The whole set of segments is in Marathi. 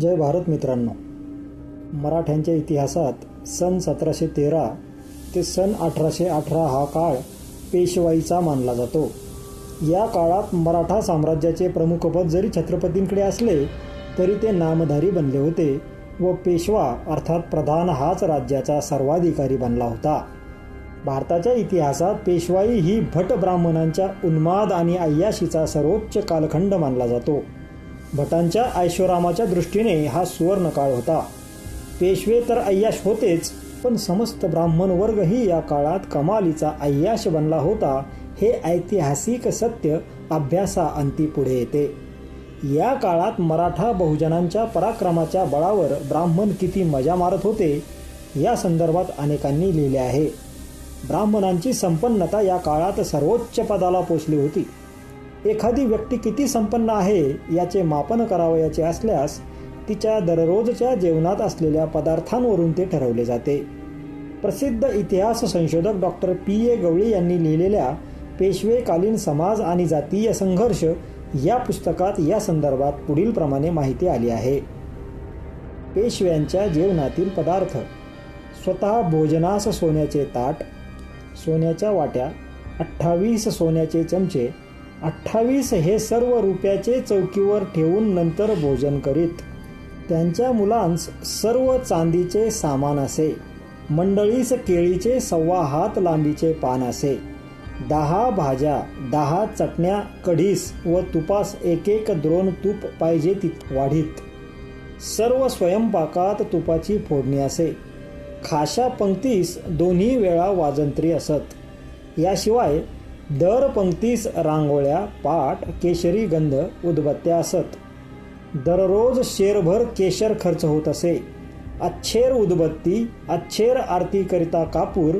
जय भारत मित्रांनो. मराठ्यांच्या इतिहासात सन सतराशे तेरा ते सन अठराशे अठरा हा काळ पेशवाईचा मानला जातो. या काळात मराठा साम्राज्याचे प्रमुखपद जरी छत्रपतींकडे असले तरी ते नामधारी बनले होते व पेशवा अर्थात प्रधान हाच राज्याचा सर्वाधिकारी बनला होता. भारताच्या इतिहासात पेशवाई ही भट ब्राह्मणांच्या उन्माद आणि अय्याशीचा सर्वोच्च कालखंड मानला जातो. भटांच्या ऐशोरामाच्या दृष्टीने हा सुवर्ण काळ होता. पेशवे तर अय्याश होतेच पण समस्त ब्राह्मण वर्गही या काळात कमालीचा अय्याश बनला होता हे ऐतिहासिक सत्य अभ्यासा अंती पुढे येते. या काळात मराठा बहुजनांच्या पराक्रमाच्या बळावर ब्राह्मण किती मजा मारत होते या संदर्भात अनेकांनी लिहिले आहे. ब्राह्मणांची संपन्नता या काळात सर्वोच्च पदाला पोचली होती. एखादी व्यक्ती किती संपन्न आहे याचे मापन करावयाचे असल्यास तिच्या दररोजच्या जेवणात असलेल्या पदार्थांवरून ते ठरवले जाते. प्रसिद्ध इतिहास संशोधक डॉक्टर पी. ए. गवळी यांनी लिहिलेल्या पेशवेकालीन समाज आणि जातीय संघर्ष या पुस्तकात या संदर्भात पुढील प्रमाणे माहिती आली आहे. पेशव्यांच्या जेवणातील पदार्थ स्वतः भोजनास सोन्याचे ताट सोन्याच्या वाट्या अठ्ठावीस सोन्याचे चमचे अठ्ठावीस हे सर्व रुपयाचे चौकीवर ठेवून नंतर भोजन करीत. त्यांच्या मुलांस सर्व चांदीचे सामान असे. मंडळीस केळीचे सव्वा हात लांबीचे पान असे. दहा भाज्या दहा चटण्या कढीस व तुपास एक एक द्रोण तूप पाहिजे तित वाढीत. सर्व स्वयंपाकात तुपाची फोडणी असे. खाशा पंक्तीस दोन्ही वेळा वाजंत्री असत. याशिवाय दर पंक्तीस रांगोळ्या पाट केशरी गंध उदबत्त्या असत. दररोज शेरभर केशर खर्च होत असे. अच्छेर उदबत्ती अच्छेर आरतीकरिता कापूर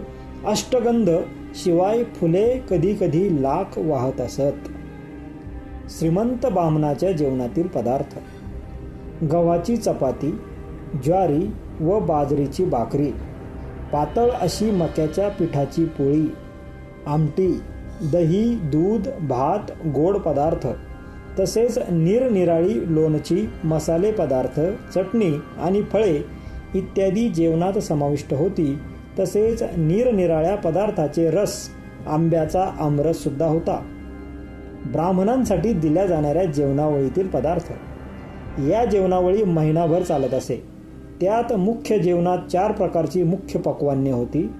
अष्टगंध शिवाय फुले कधी कधी लाख वाहत असत. श्रीमंत बामणाच्या जेवणातील पदार्थ. गव्हाची चपाती ज्वारी व बाजरीची भाकरी. पातळ अशी मक्याच्या पिठाची पोळी. आमटी. दही दूध भात गोड पदार्थ तसेच निरनिराळी लोणची मसाले पदार्थ चटणी आणि फळे इत्यादी जेवणात समाविष्ट होती. तसेच निरनिराळ्या पदार्थाचे रस आंब्याचा आमरससुद्धा होता. ब्राह्मणांसाठी दिल्या जाणाऱ्या जेवणावळीतील पदार्थ. या जेवणावळी महिनाभर चालत असे. त्यात मुख्य जेवणात चार प्रकारची मुख्य पक्वान्ने होती.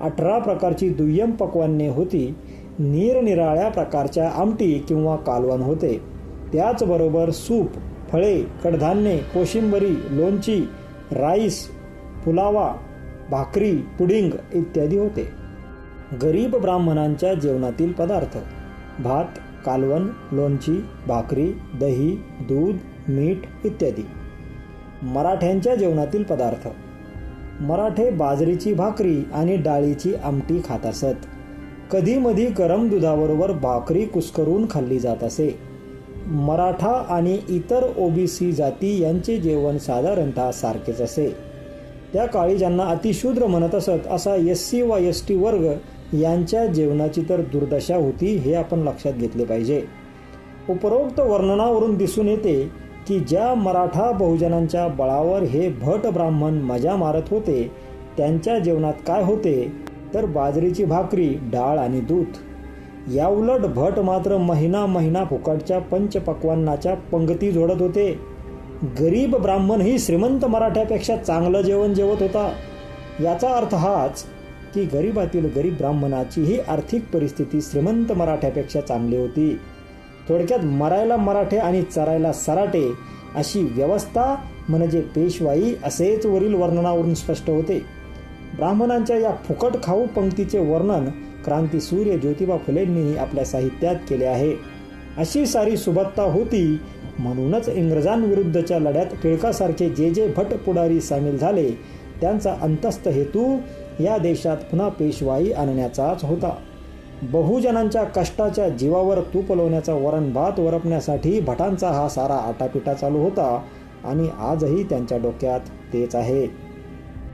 अठरा प्रकारची दुय्यम पक्वान्ने होती. निरनिराळ्या प्रकारच्या आमटी किंवा कालवण होते. त्याचबरोबर सूप फळे कडधान्ये कोशिंबरी लोणची राईस पुलावा भाकरी पुडिंग इत्यादी होते. गरीब ब्राह्मणांच्या जेवणातील पदार्थ. भात कालवण लोणची भाकरी दही दूध मीठ इत्यादी. मराठ्यांच्या जेवणातील पदार्थ. मराठे बाजरीची भाकरी आणि डाळीची आमटी खात असत. कधीमधी गरम दुधाबरोबर भाकरी कुस्करून खाल्ली जात असे. मराठा आणि इतर ओबीसी जाती यांचे जेवण साधारणतः सारखेच असे. त्या काळी ज्यांना अतिशूद्र म्हणत असत असा एस सी व एस टी वर्ग यांच्या जेवणाची तर दुर्दशा होती हे आपण लक्षात घेतले पाहिजे. उपरोक्त वर्णनावरून दिसून येते की ज्या मराठा बहुजनांच्या बळावर हे भट ब्राह्मण मजा मारत होते त्यांच्या जेवणात काय होते तर बाजरीची भाकरी डाळ आणि दूध. याउलट भट मात्र महिना महिना फुकटच्या पंचपक्वांनाच्या पंगती जोडत होते. गरीब ब्राह्मणही श्रीमंत मराठ्यापेक्षा चांगलं जेवण जेवत होता. याचा अर्थ हाच की गरीबातील गरीब ब्राह्मणाचीही आर्थिक परिस्थिती श्रीमंत मराठ्यापेक्षा चांगली होती. थोडक्यात मरायला मराठे आणि चरायला सराटे अशी व्यवस्था म्हणजे पेशवाई असेच वरील वर्णनावरून स्पष्ट होते. ब्राह्मणांच्या या फुकट खाऊ पंक्तीचे वर्णन क्रांती सूर्य ज्योतिबा फुलेंनीही आपल्या साहित्यात केले आहे. अशी सारी सुबत्ता होती म्हणूनच इंग्रजांविरुद्धच्या लढ्यात टिळकासारखे जे जे भट पुढारी सामील झाले त्यांचा अंतस्थ हेतू या देशात पुन्हा पेशवाई आणण्याचाच होता. बहुजनांच्या कष्टाच्या जीवावर तूप लावण्याचा वरण भात वरपण्यासाठी भटांचा हा सारा आटापिटा चालू होता आणि आजही त्यांच्या डोक्यात तेच आहे.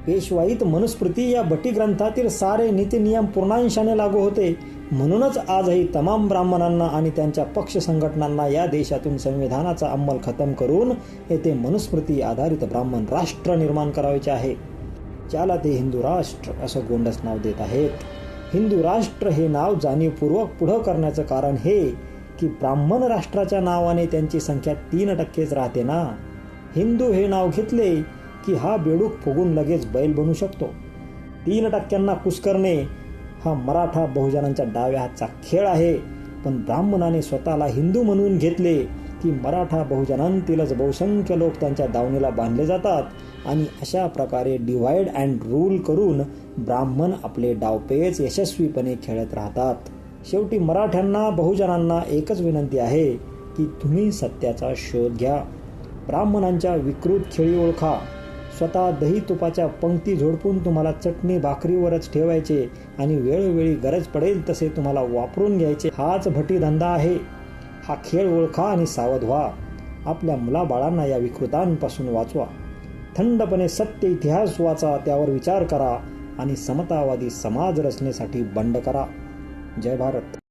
पेशवाईत मनुस्मृती या बटी ग्रंथातील सारे नीतिनियम पूर्णांशाने लागू होते. म्हणूनच आजही तमाम ब्राह्मणांना आणि त्यांच्या पक्ष संघटनांना या देशातून संविधानाचा अंमल खतम करून येथे मनुस्मृती आधारित ब्राह्मण राष्ट्र निर्माण करायचे आहे. ज्याला ते हिंदू राष्ट्र असं गोंडस नाव देत आहेत. हिंदू राष्ट्र हे नाव जाणीवपूर्वक पुढं करण्याचं कारण हे की ब्राह्मण राष्ट्राच्या नावाने त्यांची संख्या तीन टक्केच राहते ना. हिंदू हे नाव घेतले की हा बेडूक फुगून लगेच बैल बनू शकतो. तीन टक्क्यांना कुस्करणे हा मराठा बहुजनांच्या डाव्या हातचा खेळ आहे. पण ब्राह्मणाने स्वतःला हिंदू म्हणून घेतले की मराठा बहुजनांतीलच बहुसंख्य लोक त्यांच्या दावणीला बांधले जातात आणि अशा प्रकारे डिव्हाइड अँड रूल करून ब्राह्मण आपले डावपेच यशस्वीपणे खेळत राहतात. शेवटी मराठ्यांना बहुजनांना एकच विनंती आहे की तुम्ही सत्याचा शोध घ्या. ब्राह्मणांच्या विकृत खेळी ओळखा. स्वतः दही तुपाच्या पंक्ती झोडपून तुम्हाला चटणी भाकरीवरच ठेवायचे आणि वेळोवेळी गरज पडेल तसे तुम्हाला वापरून घ्यायचे. हाच भटी धंदा आहे. हा खेळ ओळखा आणि सावध व्हा. आपल्या मुलाबाळांना या विकृतांपासून वाचवा. थंडपणे सत्य इतिहास वाचा त्यावर विचार करा आणि समतावादी समाज रचनेसाठी बंड करा. जय भारत.